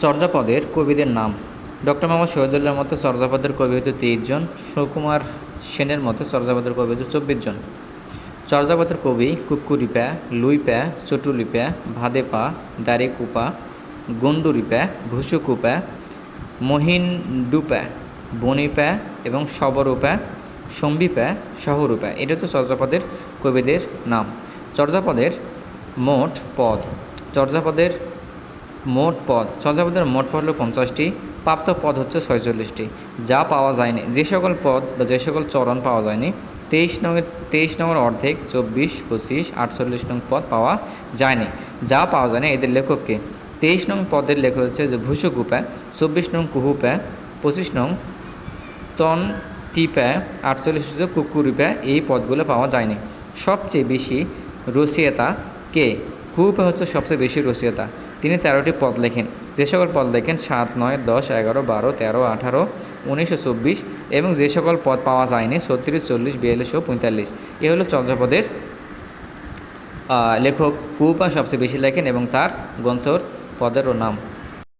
চর্যাপদের কবিদের নাম। ডক্টর মোহাম্মদ শহীদুল্লাহর মতো চর্যাপদের কবি হতে তেইশ জন, সুকুমার সেনের মতো চর্যাপদের কবি হতে চব্বিশ জন। চর্যাপদের কবি কুক্কুরিপা লুইপা চটুলিপা ভাদেপা দারেকুপা গন্ডুরিপা ভুসুকুপা মহিনডুপা বনিপা এবং শবরূপা সম্বিপা শহরূপা এটা তো চর্যাপদের কবিদের নাম। চর্যাপদের মোট পদ। চর্যাপদের মোট পদ চর্যাপদের মোট পদ হলো পঞ্চাশটি, প্রাপ্ত পদ হচ্ছে ছয়চল্লিশটি। যা পাওয়া যায়নি, যে সকল পদ বা যে সকল চরণ পাওয়া যায়নি, তেইশ নঙের তেইশ নম্বর অর্ধেক, চব্বিশ, পঁচিশ, আটচল্লিশ নং পদ পাওয়া যায়নি। যা পাওয়া যায়নি এদের লেখককে তেইশ নং পদের লেখক হচ্ছে যে ভূসুকুপা চব্বিশ নং কুহুপা, পঁচিশ নং তন তিপা আটচল্লিশ হচ্ছে এই পদগুলো পাওয়া যায়নি। সবচেয়ে বেশি রসিয়তা কে? হুপা হচ্ছে সবচেয়ে বেশি রসিয়তা। তিনি তেরোটি পদ লেখেন। যে সকল পদ লেখেন, সাত, নয়, দশ, এগারো, বারো, তেরো, আঠারো উনিশশো চব্বিশ এবং যে সকল পদ পাওয়া যায়নি, ছত্রিশ, চল্লিশ, বিয়াল্লিশ ও পঁয়তাল্লিশ। এ হলো চর্যাপদের লেখক কুপা সবচেয়ে বেশি লেখেন এবং তার গ্রন্থর পদেরও নাম।